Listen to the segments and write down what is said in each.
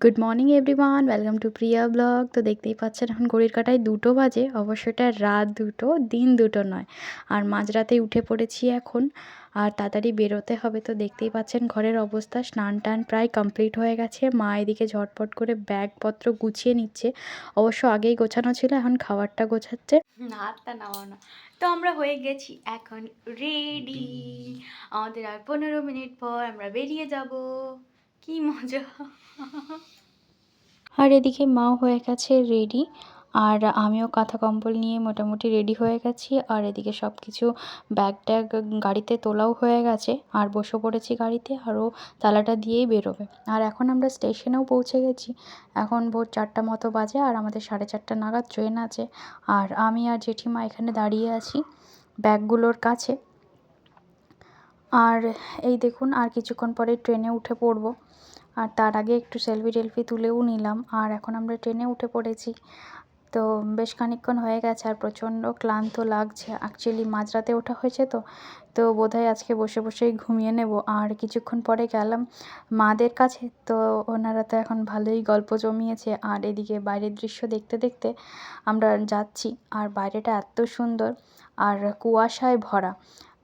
Good morning everyone welcome to Priya blog তো দেখতেই পাচ্ছেন, এখন ঘড়ির কাটায় দুটো বাজে। অবশ্য এটা রাত দুটো, দিন দুটো নয়। আর মাঝরাতেই উঠে পড়েছি এখন, আর তাড়াতাড়ি বেরোতে হবে। তো দেখতেই পাচ্ছেন, ঘরের অবস্থা, স্নান টান প্রায় কমপ্লিট হয়ে গেছে। মা এদিকে ঝটপট করে ব্যাগপত্র গুছিয়ে নিচ্ছে। অবশ্য আগেই গোছানো ছিল, এখন খাবারটা গোছাচ্ছে। হাতটা নামাও না তো আমরা হয়ে গেছি এখন রেডি আমাদের আর পনেরো মিনিট পর আমরা বেরিয়ে যাব। কি মজা। আর এদিকে মাও হয়ে গেছে রেডি আর আমিও কাঁথা কম্বল নিয়ে মোটামুটি রেডি হয়ে গেছি, আর এদিকে সব কিছু ব্যাগ ট্যাগ গাড়িতে তোলাও হয়ে গেছে, আর বসে পড়েছি গাড়িতে, আরও তালাটা দিয়েই বেরোবে। আর এখন আমরা স্টেশনেও পৌঁছে গেছি, এখন ভোর চারটা মতো বাজে, আর আমাদের সাড়ে চারটা নাগাদ ট্রেন আছে, আর আমি আর জেঠিমা এখানে দাঁড়িয়ে আছি, ব্যাগগুলোর কাছে। আর এই দেখুন, আর কিছুক্ষণ পরে ট্রেনে উঠে পড়ব। আর তার আগে একটু সেলফি টেলফি তুলেও নিলাম। আর এখন আমরা ট্রেনে উঠে পড়েছি। তো বেশ খানিকক্ষণ হয়ে গেছে, আর প্রচণ্ড ক্লান্ত লাগছে। অ্যাকচুয়ালি মাঝরাতে ওঠা হয়েছে তো তো বোধহয় আজকে বসে বসেই ঘুমিয়ে নেব। আর কিছুক্ষণ পরে গেলাম মাদের কাছে। তো ওনারা তো এখন ভালোই গল্প জমিয়েছে। আর এদিকে বাইরের দৃশ্য দেখতে দেখতে আমরা যাচ্ছি। আর বাইরেটা এত সুন্দর। আর কুয়াশায় ভরা।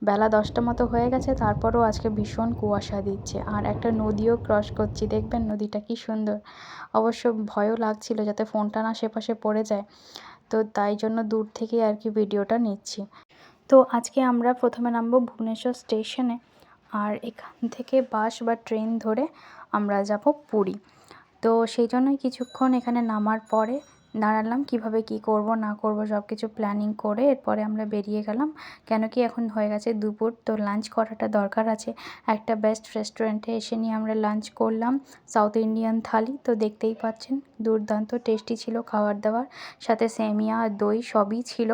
বেলা দশটা মতো হয়ে গেছে, তারপরেও আজকে ভীষণ কুয়াশা দিচ্ছে। আর একটা নদীও ক্রস করছি, দেখবেন নদীটা কি সুন্দর। অবশ্য ভয়ও লাগছিল যাতে ফোনটা না সেপাশে পড়ে যায়। তো তাই জন্য দূর থেকেই আর কি ভিডিওটা নিচ্ছি। তো আজকে আমরা প্রথমে নামবো ভুবনেশ্বর স্টেশনে, আর এখান থেকে বাস বা ট্রেন ধরে আমরা যাব পুরী। তো সেই জন্যই কিছুক্ষণ এখানে নামার পরে দাঁড়ালাম, কীভাবে কি করব, না করব সব কিছু প্ল্যানিং করে এরপরে আমরা বেরিয়ে গেলাম। কেন কি এখন হয়ে গেছে দুপুর, তো লাঞ্চ করাটা দরকার আছে। একটা বেস্ট রেস্টুরেন্টে এসে নিয়ে আমরা লাঞ্চ করলাম সাউথ ইন্ডিয়ান থালি, তো দেখতেই পাচ্ছেন, দুর্দান্ত টেস্টি ছিল খাবার দাবার সাথে সেমিয়া দই সবই ছিল।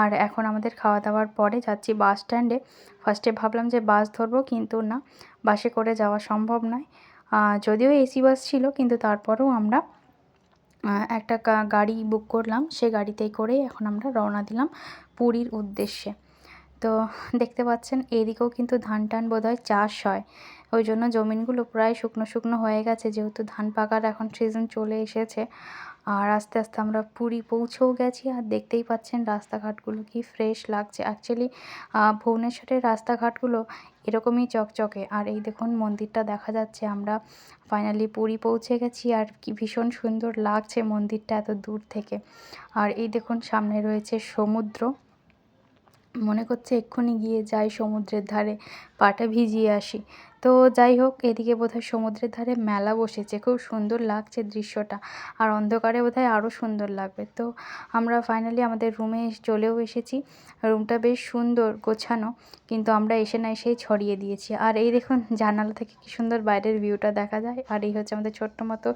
আর এখন আমাদের খাওয়া দাওয়ার পরে যাচ্ছি বাস স্ট্যান্ডে ফার্স্টে ভাবলাম যে বাস ধরবো, কিন্তু না বাসে করে যাওয়া সম্ভব নয়। যদিও এসি বাস ছিল, কিন্তু তারপরেও আমরা একটা গাড়ি বুক করলাম সে গাড়িতেই করেই এখন আমরা রওনা দিলাম পুরীর উদ্দেশ্যে। তো দেখতে পাচ্ছেন এদিকেও কিন্তু ধান টান বোধহয় চাষ হয়। ওই জন্য জমিনগুলো প্রায় শুকনো শুকনো হয়ে গেছে, যেহেতু ধান পাকার এখন সিজন চলে এসেছে। আর আস্তে আস্তে আমরা পুরী পৌঁছেও গেছি আর দেখতেই পাচ্ছেন রাস্তাঘাটগুলো কি ফ্রেশ লাগছে। অ্যাকচুয়ালি ভুবনেশ্বরের রাস্তাঘাটগুলো এরকমই চকচকে। আর এই দেখুন মন্দিরটা দেখা যাচ্ছে, আমরা ফাইনালি পুরী পৌঁছে গেছি আর কি ভীষণ সুন্দর লাগছে মন্দিরটা এত দূর থেকে। আর এই দেখুন সামনে রয়েছে সমুদ্র। মনে করছে এক্ষুনি গিয়ে যাই সমুদ্রের ধারে, পাটা ভিজিয়ে আসি। তো যাই হোক, এদিকে বোধহয় সমুদ্রের ধারে মেলা বসেছে। খুব সুন্দর লাগছে দৃশ্যটা। আর অন্ধকারে বোধহয় আরও সুন্দর লাগবে। তো আমরা ফাইনালি আমাদের রুমে চলেও এসেছি। রুমটা বেশ সুন্দর গোছানো, কিন্তু আমরা এসে না এসেই ছড়িয়ে দিয়েছি। আর এই দেখুন, জানালা থেকে কি সুন্দর বাইরের ভিউটা দেখা যায়। আর এই হচ্ছে আমাদের ছোট্ট মতো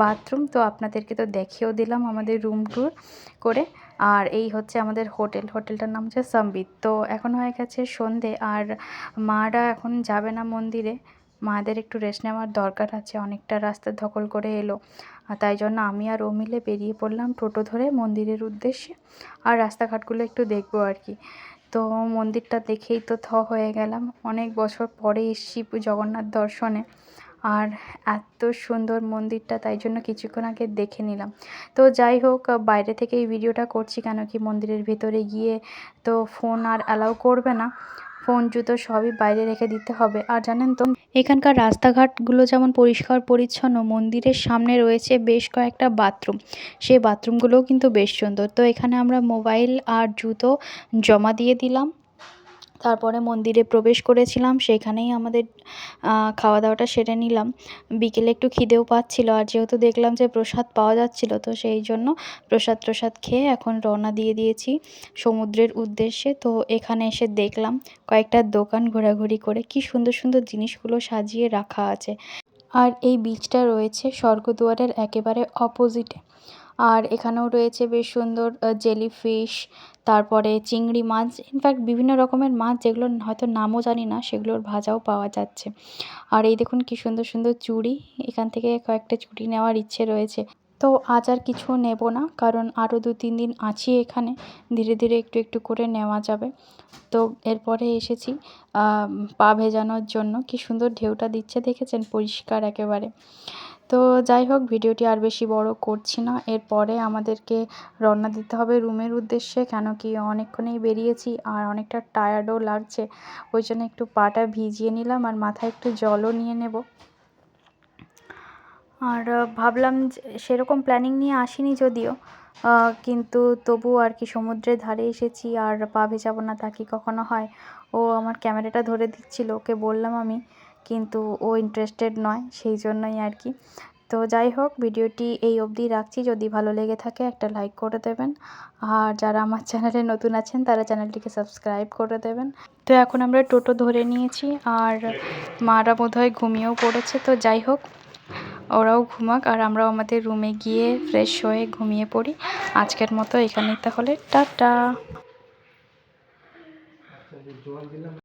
বাথরুম তো আপনাদেরকে তো দেখিয়েও দিলাম আমাদের রুম ট্যুর করে। আর এই হচ্ছে আমাদের হোটেল। হোটেলটার নাম হচ্ছে সম্বিত। তো এখন হয়ে গেছে সন্ধে আর মারা এখন যাবে না মন্দিরে। মাদের একটু রেস্ট নেওয়ার দরকার আছে। অনেকটা রাস্তা ধকল করে এলো। আর তাই জন্য আমি আর ও মিলে বেরিয়ে পড়লাম টোটো ধরে মন্দিরের উদ্দেশ্যে। আর রাস্তাঘাটগুলো একটু দেখব আর কি। তো মন্দিরটা দেখেই তো থ হয়ে গেলাম। অনেক বছর পরে এসছি জগন্নাথ দর্শনে। আর এত সুন্দর মন্দিরটা, তাই জন্য কিছুক্ষণ আগে দেখে নিলাম। তো যাই হোক বাইরে থেকে এই ভিডিওটা করছি কেন কি মন্দিরের ভেতরে গিয়ে তো ফোন আর অ্যালাউ করবে না। ফোন জুতো সবই বাইরে রেখে দিতে হবে। আর জানেন তো, এখানকার রাস্তাঘাটগুলো যেমন পরিষ্কার, পরিচ্ছন্ন, মন্দিরের সামনে রয়েছে বেশ কয়েকটা বাথরুম। সেই বাথরুমগুলোও কিন্তু বেশ সুন্দর। তো এখানে আমরা মোবাইল আর জুতো জমা দিয়ে দিলাম। তারপরে মন্দিরে প্রবেশ করেছিলাম, সেখানেই আমাদের খাওয়া দাওয়াটা সেরে নিলাম। বিকেলে একটু খিদেও পাচ্ছিল, আর যেহেতু দেখলাম যে প্রসাদ পাওয়া যাচ্ছিল, তো সেই জন্য প্রসাদ প্রসাদ খেয়ে এখন রওনা দিয়ে দিয়েছি সমুদ্রের উদ্দেশ্যে। তো এখানে এসে দেখলাম কয়েকটা দোকান ঘোরাঘুরি করে কি সুন্দর সুন্দর জিনিসগুলো সাজিয়ে রাখা আছে। আর এই বীচটা রয়েছে স্বর্গদুয়ারের একেবারে অপোজিটে আর এখানেও রয়েছে বেশ সুন্দর জেলিফিশ তারপরে চিংড়ি মাছ ইনফ্যাক্ট বিভিন্ন রকমের মাছ যেগুলোর হয়তো নামও জানি না, সেগুলোর ভাজাও পাওয়া যাচ্ছে। আর এই দেখুন কি সুন্দর সুন্দর চুড়ি, এখান থেকে কয়েকটা চুড়ি নেওয়ার ইচ্ছে রয়েছে। তো আজ আর কিছু নেব না, কারণ আরও দু তিন দিন আছি এখানে, ধীরে ধীরে একটু একটু করে নেওয়া যাবে। তো এরপরে এসেছি পা ভেজানোর জন্য। কি সুন্দর ঢেউটা দিচ্ছে, দেখেছেন? পরিষ্কার একেবারে। তো যাই হোক, ভিডিওটি আর বেশি বড় করছি না। এরপরে আমাদেরকে রওনা দিতে হবে রুমের উদ্দেশ্যে কেন কি অনেকক্ষণেই বেরিয়েছি আর অনেকটা টায়ার্ডও লাগছে। ওই জন্য একটু পাটা ভিজিয়ে নিলাম আর মাথায় একটু জলও নিয়ে নেব। আর ভাবলাম সেরকম প্ল্যানিং নিয়ে আসিনি যদিও কিন্তু তবু আর কি সমুদ্রের ধারে এসেছি আর পা ভেজাবো না তা কি কখনো হয়? ও আমার ক্যামেরাটা ধরে দিচ্ছিল, ওকে বললাম আমি। কিন্তু ও ইন্টারেস্টেড নয়, সেই জন্যই আর কি। তো যাই হোক, ভিডিওটি এই অবধি রাখছি। যদি ভালো লেগে থাকে, একটা লাইক করে দেবেন। আর যারা আমার চ্যানেলে নতুন আছেন, তারা চ্যানেলটিকে সাবস্ক্রাইব করে দেবেন। তো এখন আমরা টোটো ধরে নিয়েছি। আর মারা বোধহয় ঘুমিয়েও পড়েছে। তো যাই হোক, ওরাও ঘুমাক। আর আমরাও আমাদের রুমে গিয়ে ফ্রেশ হয়ে ঘুমিয়ে পড়ি। আজকের মতো এখানেই তাহলে। টাটা!